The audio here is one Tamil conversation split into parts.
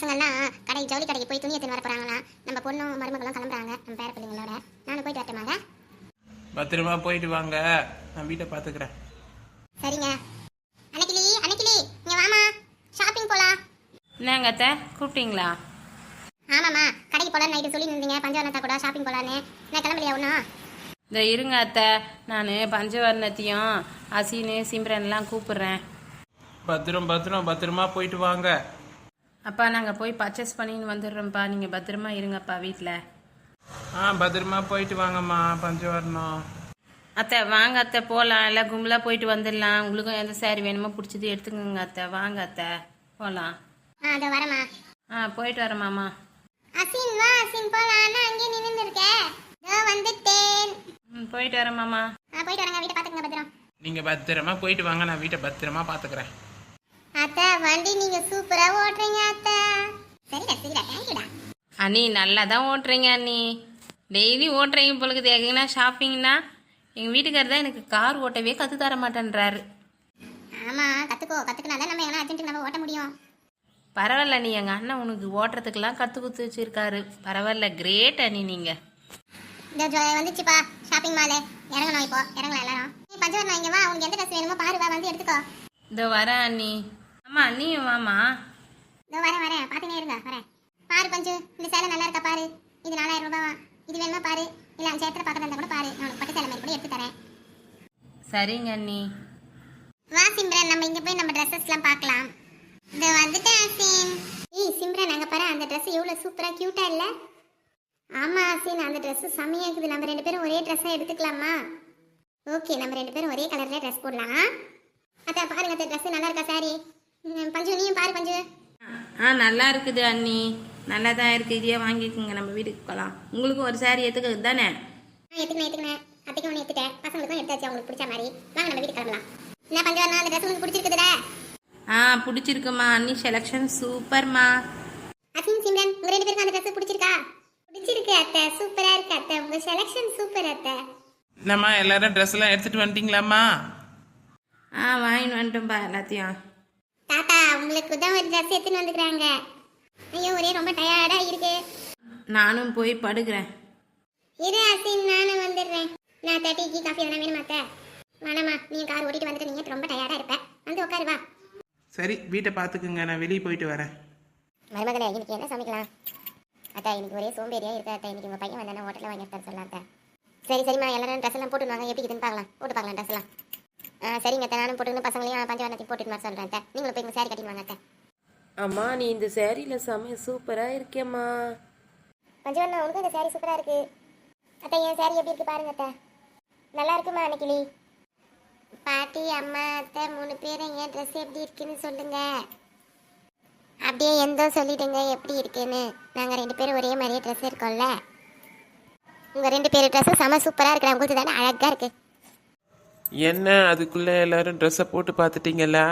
பசங்கள்லாம் கடை ஜவுளி கடைக்கு போய் துணி எடுத்துன்னு வர போறாங்களாம் நம்ம பொண்ணும் மருமகளும் கிளம்புறாங்க. நம்ம பேர பிள்ளைங்களோட. நானும் போயிட்டு வரட்டுமாங்க பத்திரமா போயிட்டு வாங்க. நான் வீட்டை பார்த்துக்கிறேன். சரிங்க. அன்னைக்கிளி அன்னைக்கிளி இங்க வாமா. ஷாப்பிங் போலாம். என்னங்க அத்தை? கூப்பிட்டீங்களா? ஆமாம்மா. கடைக்கு போலாம் நைட்டு சொல்லி இருந்தீங்க பஞ்சவர்ணத்தா கூட ஷாப்பிங் போலான்னு. நான் கிளம்பலையா ஒன்றும் இந்த இருங்க அத்தை. நான் பஞ்சவர்ணத்தையும் அசீனு சிம்ரன்லாம் கூப்பிடுறேன். பத்திரம் பத்திரம் பத்திரமா போயிட்டு வாங்க. அப்பா நாங்கள் போய் பர்ச்சேஸ் பண்ணின்னு வந்துடுறோம்ப்பா. நீங்கள் பத்திரமா இருங்கப்பா வீட்டில் ஆ பத்திரமா போயிட்டு வாங்கம்மா பஞ்சவரணம். அத்தை வாங்க அத்தை போகலாம் எல்லாம் கும்பலாக போயிட்டு வந்துடலாம். உங்களுக்கும் எந்த சாரி வேணுமோ பிடிச்சது எடுத்துக்கோங்க அத்தை. வாங்க அத்தை. போகலாம் ஆ அதோ ஆ போயிட்டு வரேன் மாமா. அசின் வா அசின் போலாம். நான் அங்கேயே நின்று இருக்கேன் இதோ வந்துட்டேன். ம் போயிட்டு வரேன் மாமா. ஆ போயிட்டு வரேங்க. வீட்டை பார்த்துங்க பத்திரம். நீங்கள் பத்திரமா போயிட்டு வாங்க. நான் வீட்டை பத்திரமா பார்த்துக்கிறேன். அத்தை வண்டி நீங்க சூப்பரா ஓட்டுறீங்க அத்தை. சரிடா சரிடா தேங்க்யூடா அண்ணி நல்லா தான் ஓட்டுறீங்க அண்ணி. டெய்லி ஓட்டுறீங்க பொழுது எங்கன்னா ஷாப்பிங்னா எங்கள் வீட்டுக்காரர் தான் எனக்கு கார் ஓட்டவே கற்று தர மாட்டேன்றாரு. ஆமா கத்துக்கோ கத்துக்கினா தான் நம்ம எங்கன்னா அர்ஜென்ட்டுக்கு நம்ம ஓட்ட முடியும். பரவாயில்ல நீ எங்கள் அண்ணன் உனக்கு ஓட்டுறதுக்கெல்லாம் கற்றுக் கொடுத்து வச்சிருக்காரு. பரவாயில்ல கிரேட் அண்ணி நீங்கள் இந்த ஜோ வந்துச்சுப்பா ஷாப்பிங் மாலு இறங்கணும் இப்போ இறங்கலாம் எல்லாரும். பஞ்சவரணம் இங்க வா உனக்கு எந்த ட்ரெஸ் வேணுமோ பாரு வா வந்து எடுத்துக்கோ. இதோ வரேன் அண்ணி. அம்மா அண்ணியும் வாமா இதோ வரேன் வரேன். பார்த்துனே இருங்க வரேன். பாரு பஞ்சு இந்த சேலை நல்லா இருக்கா பாரு? இது நாலாயிரம் ரூபாவா? இது வேணுமா பாரு? இல்ல அந்த சேத்துல பார்க்கறதா இருந்தா கூட பாரு. நான் உனக்கு பட்டு சேலை மாதிரி கூட எடுத்து தரேன். சரிங்க அண்ணி. வா சிம்ரன். நம்ம இங்க போய் நம்ம ட்ரெஸ்ஸஸ்லாம் பார்க்கலாம். இந்த வந்துட்டேன் ஆசின் ஏய் சிம்ரன் அங்க பாரு அந்த Dress எவ்வளவு சூப்பரா கியூட்டா இல்ல? ஆமா ஆசின் அந்த Dress செமையா இருக்குது. நம்ம ரெண்டு பேரும் ஒரே ட்ரெஸ்ஸா எடுத்துக்கலாமா? ஓகே நம்ம ரெண்டு பேரும் ஒரே கலர்ல ட்ரெஸ் போடலாம். அத்தா பாருங்க அந்த Dress நல்லா இருக்கா சாரி பஞ்சு நீயும் பாரு பஞ்சு. ஆ நல்லா இருக்குது அண்ணி. நல்லா தான் இருக்குது இதையே வாங்கிக்கோங்க. நம்ம வீட்டுக்கு போகலாம். உங்களுக்கும் ஒரு சாரி எடுத்துக்கிறது தானே? ஆ எடுத்துக்கணும் எடுத்துக்கணும் அத்தைக்கு ஒன்று எடுத்துட்டேன் பசங்களுக்கும் எடுத்தாச்சு. அவங்களுக்கு பிடிச்ச மாதிரி. வாங்க நம்ம வீட்டுக்கு கிளம்பலாம். என்ன பஞ்சு வரணும் அந்த ட்ரெஸ் உங்களுக்கு பிடிச்சிருக்குதுடா ஆ பிடிச்சிருக்குமா அண்ணி. செலெக்ஷன் சூப்பர்மா அசின் சிம்ரன் உங்க ரெண்டு பேருக்கும் அந்த ட்ரெஸ் பிடிச்சிருக்கா? பிடிச்சிருக்கு அத்தை. சூப்பரா இருக்கு அத்தை. உங்க செலெக்ஷன் சூப்பர் அத்தை. என்னம்மா எல்லாரும் ட்ரெஸ் எல்லாம் எடுத்துட்டு வந்துட்டீங்களாம்மா? ஆ வாங்கிட்டு வந்துட்டோம்ப்பா எல்லாத்தையும். தாத்தா உங்களுக்கு தான் ஒரு ட்ரெஸ் எடுத்துன்னு வந்துக்கிறாங்க. ஐயோ ஒரே ரொம்ப டயர்டா இருக்கு. நானும் போய் படுக்கிறேன். இரு அசின் நானும் வந்துடுறேன். நான் தேர்ட்டி டீ காஃபி எதனா வேணுமா அத்தை? வேணாமா நீ கார் ஓட்டிட்டு வந்துட்டு நீங்க ரொம்ப டயர்டா இருப்ப? வந்து உட்காரு வா. சரி வீட்டை பார்த்துக்குங்க நான் வெளியே போயிட்டு வரேன். மருமகளே இன்னைக்கு என்ன சமைக்கலாம்? அத்தா இன்னைக்கு ஒரே சோம்பேறியா இருக்கா அத்தா. இன்னைக்கு உங்க பையன் வந்தானே ஹோட்டலில் வாங்கி தர சொல்லலாம் அத்தா. சரி சரிம்மா எல்லாரும் ட்ரெஸ் எல்லாம் போட்டு வாங்க. எப்படி இருக்குதுன்னு பார்க்கலாம். போட்டு பார்க்கலாம் ட்ரெஸ் எல்லாம். சரிங்க அத்தை. நானும் போட்டுன்னு பசங்களையும் பஞ்சவரணத்தையும் வர சொல்கிறேன் அத்தை. நீங்களும் போய் சாரி கட்டிட்டு வாங்க அத்தை. அம்மா நீ இந்த சேரீல செம சூப்பராக இருக்கேம்மா பஞ்சவரணம் உனக்கும் இந்த சாரி சூப்பராக இருக்கு. அத்தை என் சாரி எப்படி இருக்கு பாருங்க அத்தை. நல்லா இருக்குமா அன்னைக்கிளி? பாட்டி அம்மா அத்தை மூணு பேரும் என் ட்ரெஸ் எப்படி இருக்குன்னு சொல்லுங்க. அப்படியே எந்தோ சொல்லிடுங்க எப்படி இருக்குன்னு. நாங்கள் ரெண்டு பேரும் ஒரே மாதிரியே ட்ரெஸ் இருக்கோம்ல. உங்கள் ரெண்டு பேர் ட்ரெஸ்ஸும் செம சூப்பராக இருக்கிற உங்களுக்கு தானே அழகாக இருக்கு. என்ன அதுக்குள்ளே எல்லாரும் ட்ரெஸ்ஸை போட்டு பார்த்துட்டீங்களா?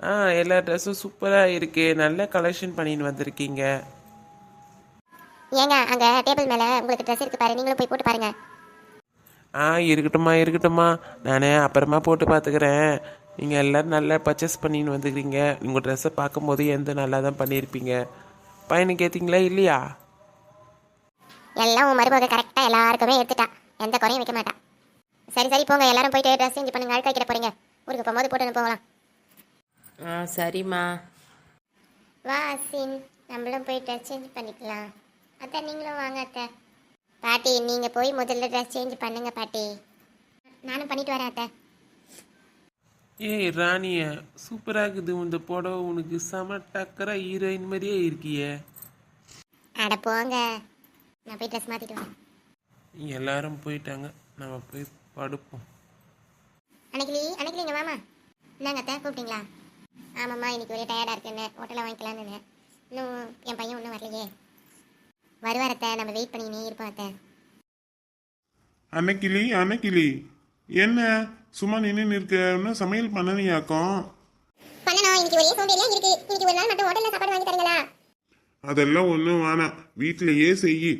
ஆ எல்லா ட்ரெஸ்ஸும் சூப்பராக இருக்கு. நல்ல கலெக்ஷன் பண்ணின்னு வந்திருக்கீங்க. ஏங்க அங்கே டேபிள் மேலே உங்களுக்கு ட்ரெஸ் இருக்கு பாரு. நீங்களும் போய் போட்டு பாருங்க. ஆ இருக்கட்டும்மா இருக்கட்டும்மா. நான் அப்புறமா போட்டு பார்த்துக்கிறேன். நீங்கள் எல்லோரும் நல்லா பர்ச்சேஸ் பண்ணின்னு வந்துக்கிறீங்க. உங்கள் ட்ரெஸ்ஸை பார்க்கும்போது எந்த நல்லா தான் பண்ணியிருப்பீங்க. பையனுக்கு ஏற்றிங்களா இல்லையா? எல்லாம் உன் மருமக கரெக்டாக எல்லாருக்குமே எடுத்துட்டா. எந்த குறையும் வைக்க மாட்டா. சரி சரி போங்க. எல்லாரும் போயிட்டு ட்ரெஸ் சேஞ்ச் பண்ணுங்க. அழுக்க வைக்கிற போறீங்க. ஊருக்கு போகும்போது போட்டு போகலாம். ஆ சரிம்மா. வா அசின் நம்மளும் போய் ட்ரெஸ் சேஞ்ச் பண்ணிக்கலாம். அத்தை நீங்களும் வாங்க அத்தை. பாட்டி நீங்கள் போய் முதல்ல ட்ரெஸ் சேஞ்ச் பண்ணுங்க பாட்டி. நானும் பண்ணிட்டு வரேன் அத்தை. ஏய் ராணிய சூப்பராக இருக்குது. இந்த புடவை உனக்கு செம டக்கரா ஹீரோயின் மாதிரியே இருக்கியே. அட போங்க. நான் போய் ட்ரெஸ் மாற்றிட்டு வரேன். எல்லாரும் போயிட்டாங்க. நம்ம போய் படுப்போம். அன்னைக்கு அன்னைக்கு நீங்கள் மாமா. என்னங்க அத்தை கூப்பிட்டீங்களா? ஆமாம்மா இன்னைக்கு ஒரே டயர்டாக இருக்குன்னு. ஹோட்டலில் வாங்கிக்கலான்னு இன்னும் என் பையன் இன்னும் வரலையே. வருவார் அத்தை நம்ம வெயிட் பண்ணினே இருப்போம் அத்தை. அன்னைக்கிளி அன்னைக்கிளி. என்ன? சும்மா நின்று இருக்க. இன்னும் சமையல் பண்ணனியாக்கும் பண்ணணும். இன்னைக்கு ஒரே சோம்பேறியா இருக்கு. இன்னைக்கு ஒரு நாள் மட்டும் ஹோட்டல்ல சாப்பாடு வாங்கி தரீங்களா? அதெல்லாம் ஒன்றும் வேணாம். வீட்டிலேயே செய்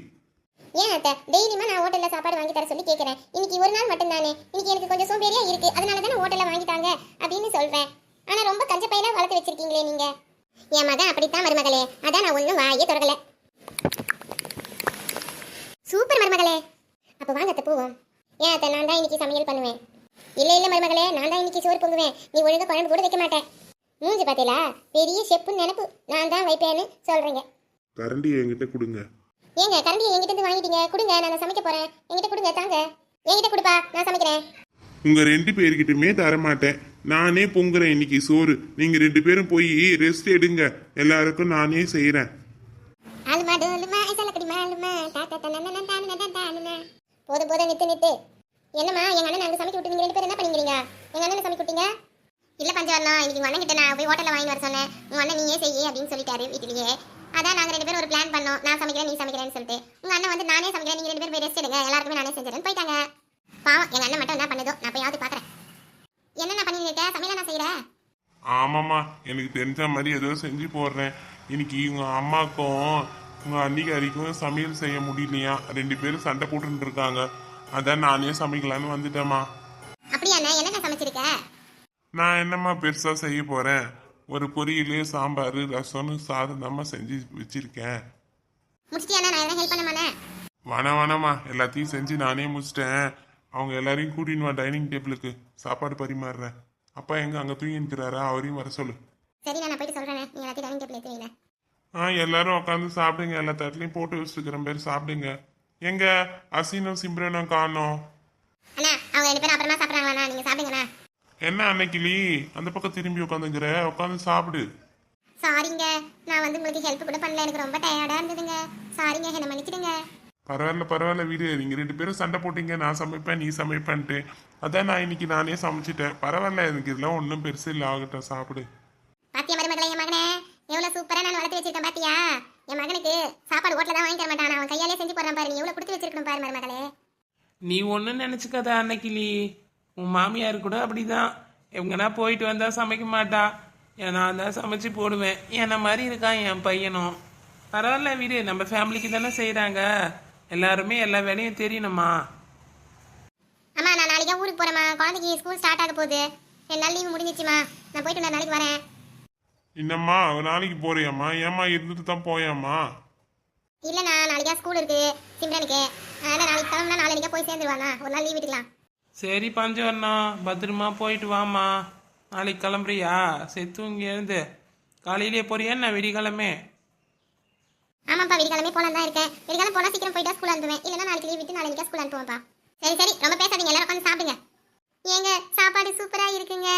ஏன் அத்தை? டெய்லியுமா நான் ஹோட்டலில் சாப்பாடு வாங்கி தர சொல்லி கேட்குறேன் இன்னைக்கு ஒரு நாள் மட்டும்தானே? இன்னைக்கு எனக்கு கொஞ்சம் சோம்பேறியா இருக்கு. அதனால தானே ஹோட்டலில் வாங்கிட்டாங்க அப்படின்னு சொல்கிறேன் ஆனால் ரொம்ப கஞ்சப்பையெல்லாம் வளர்த்து வச்சிருக்கீங்களே நீங்கள் என் மகன் அப்படித்தான் மருமகளே. அதான் நான் ஒன்றும் வாயே தொடரல சூப்பர் மருமகளே. அப்போ வாங்க அத்தை போவோம். ஏன் அத்தை நான் தான் இன்னைக்கு சமையல் பண்ணுவேன். இல்லை இல்லை மருமகளே நான் தான் இன்னைக்கு சோறு பொங்குவேன். நீ ஒழுங்காக குழம்பு கூட வைக்க மாட்டேன். மூஞ்சி பார்த்தீங்களா பெரிய செப்புன்னு நினப்பு. நான் தான் வைப்பேன்னு சொல்கிறீங்க கரண்டி என்கிட்ட கொடுங்க. ஏங்க கரண்டி என்கிட்ட இருந்து வாங்கிட்டீங்க. கொடுங்க நான் சமைக்க போறேன். என்கிட்ட கொடுங்க தாங்க. என்கிட்ட கொடுப்பா நான் சமைக்கிறேன். உங்க ரெண்டு பேர்கிட்டயுமே தர மாட்டேன் நானே பொங்குறேன் இன்னைக்கு சோறு. நீங்க ரெண்டு பேரும் போய் ரெஸ்ட் எடுங்க. எல்லாருக்கும் நானே செய்யறேன் போதும் போதும் நித்து நித்து. என்னம்மா எங்க அண்ணன் அங்க சமைக்க விட்டு நீங்க ரெண்டு பேரும் என்ன பண்ணிக்கிறீங்க? எங்க அண்ணனை சமைக்க விட்டீங்க? இல்ல பஞ்சவரணம் இன்னைக்கு உங்க அண்ணன் கிட்ட நான் போய் ஹோட்டல்ல வாங்கி வர சொன்னேன். உங்க அண்ணன் நீயே செய்யி அப்படின்னு சொல்லிட்டாரு வீட்டிலேயே. அதான் நாங்க ரெண்டு பேரும் ஒரு பிளான் பண்ணோம். நான் சமைக்கிறேன் நீ சமைக்கிறேன்னு சொல்லிட்டு. உங்க அண்ணன் வந்து நானே சமைக்கிறேன் நீங்க ரெண்டு பேரும் போய் ரெஸ்ட் எடுங்க. எல்லாருக்குமே நானே செஞ்சிடறேன் போயிட்டாங்க. பாவம் எங்க அண்ணன் மட்டும் என்ன பண்ணதோ? நான் போய் யாவது பாக்குறேன் என்னென்ன பண்ணிருக்க சமையல நான் செய்யறேன் ஆமாம்மா எனக்கு தெரிஞ்ச மாதிரி ஏதோ செஞ்சு போடுறேன். இன்னைக்கு உங்க அம்மாக்கும் உங்க அன்னிக்காரிக்கும் சமையல் செய்ய முடியலையா? ரெண்டு பேரும் சண்டை போட்டுட்டு இருக்காங்க. அதான் நானே சமைக்கலான்னு வந்துட்டேம்மா. அப்படியா என்னென்ன சமைச்சிருக்க? நான் என்னம்மா பெருசா செய்ய போறேன்? ஒரு பொரியல் சாம்பார் ரசம்னு சாதம் தாம்மா செஞ்சு வச்சிருக்கேன். வேணாம் வேணாம்மா. எல்லாத்தையும் செஞ்சு நானே முடிச்சிட்டேன். அவங்க எல்லாரையும் கூட்டின்னு வா டைனிங் டேபிளுக்கு சாப்பாடு பரிமாறுறேன். அப்பா எங்க? அங்க தூங்கி நிற்கிறாரா அவரையும் வர சொல்லு. ஆ எல்லாரும் உட்காந்து சாப்பிடுங்க. எல்லா தட்டுலையும் போட்டு வச்சுருக்கிற பேர். சாப்பிடுங்க. எங்க? அசீனும் சிம்ரனும் காணோம். அண்ணா அவங்க ரெண்டு பேரும் அப்புறமா சாப்பிட்றாங்களா நீங்க சாப்பிடுங்கண்ணா. என்ன அன்னைக்கிளி அந்த பக்கம் திரும்பி உட்காந்துங்கிற? உட்காந்து சாப்பிடு. சாரிங்க நான் வந்து உங்களுக்கு ஹெல்ப் கூட பண்ணல. எனக்கு ரொம்ப டயர்டா இருந்ததுங்க. சாரிங்க என்ன மன்னிச்சிடுங்க. பரவாயில்ல பரவாயில்ல வீடு. நீங்க ரெண்டு பேரும் சண்டை போட்டீங்க. நான் சமைப்பேன் நீ சமைப்பேன்ட்டு. அதான் நான் இன்னைக்கு நானே சமைச்சிட்டேன். பரவாயில்ல எனக்கு இதெல்லாம் ஒன்றும் பெருசு இல்லை. ஆகட்டும் சாப்பிடு. பாத்தியா மருமகளே என் மகனே? எவ்வளவு சூப்பரா நான் வளர்த்து வச்சிருக்கேன் பாத்தியா? என் மகனுக்கு சாப்பாடு ஹோட்டல தான் வாங்கி தர மாட்டான். அவன் கையாலே செஞ்சு போடுறான் பாரு. நீ எவ்வளவு கொடுத்து வச்சிருக்கணும் பாரு மருமகளே. நீ ஒன்றும் நினச்சிக்காத அன்னைக்கிளி உன் மாமியார் கூட அப்படிதான். எங்கன்னா போயிட்டு வந்தா சமைக்க மாட்டா. நான் தான் சமைச்சு போடுவேன். என்ன மாதிரி இருக்கான் என் பையனும். பரவாயில்ல வீடு நம்ம ஃபேமிலிக்கு தானே செய்கிறாங்க எல்லாருமே எல்லா வேலையும் தெரியணுமா? அம்மா நான் நாளைக்கு ஊருக்கு போறேம்மா குழந்தைக்கு ஸ்கூல் ஸ்டார்ட் ஆக போகுது. ரெண்டு நாள் லீவு முடிஞ்சிச்சுமா நான் போயிட்டு நான் நாளைக்கு வரேன். என்னம்மா நாளைக்கு போறியாம்மா? ஏம்மா இருந்துட்டு தான் போயாம்மா? இல்லைண்ணா நாளைக்கா ஸ்கூல் இருக்கு. சிம்ரனுக்கு. அதனால நாளைக்கு கிளம்புனா நாளைக்கா போய் சேர்ந்துருவாண்ணா ஒரு நாள் லீவ் விட்டுக்கலாம். சரி பஞ்சவர்ணம் பத்திரமா போயிட்டு வாமா நாளைக்கு கிளம்புறியா? சரி தூங்கி எழுந்து. காலையிலே போறியா என்ன? வெடிக்கிழமை ஆமாப்பா வெடிக்காலமே போலாம் தான் இருக்கேன். வெடிக்காலம் போனா சீக்கிரம் போயிட்டா ஸ்கூல் அனுப்புவேன். இல்லைன்னா நாளைக்கு லீவ் விட்டு நாளைக்கு ஸ்கூல் அனுப்புவேன்ப்பா சரி சரி ரொம்ப பேசாதீங்க. எல்லாரும் உட்காந்து சாப்பிடுங்க. ஏங்க சாப்பாடு சூப்பரா இருக்குங்க.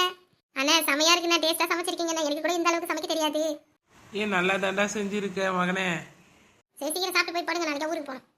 அண்ணா செமையா இருக்குண்ணா. டேஸ்டா சமைச்சிருக்கீங்கண்ணா. எனக்கு கூட இந்த அளவுக்கு சமைக்க தெரியாது. ஏன் நல்லா தாண்டா செஞ்சிருக்க மகனே. சரி சீக்கிரம் சாப்பிட்டு போய் படுங்க. நாளைக்கு ஊருக்கு போகணும்.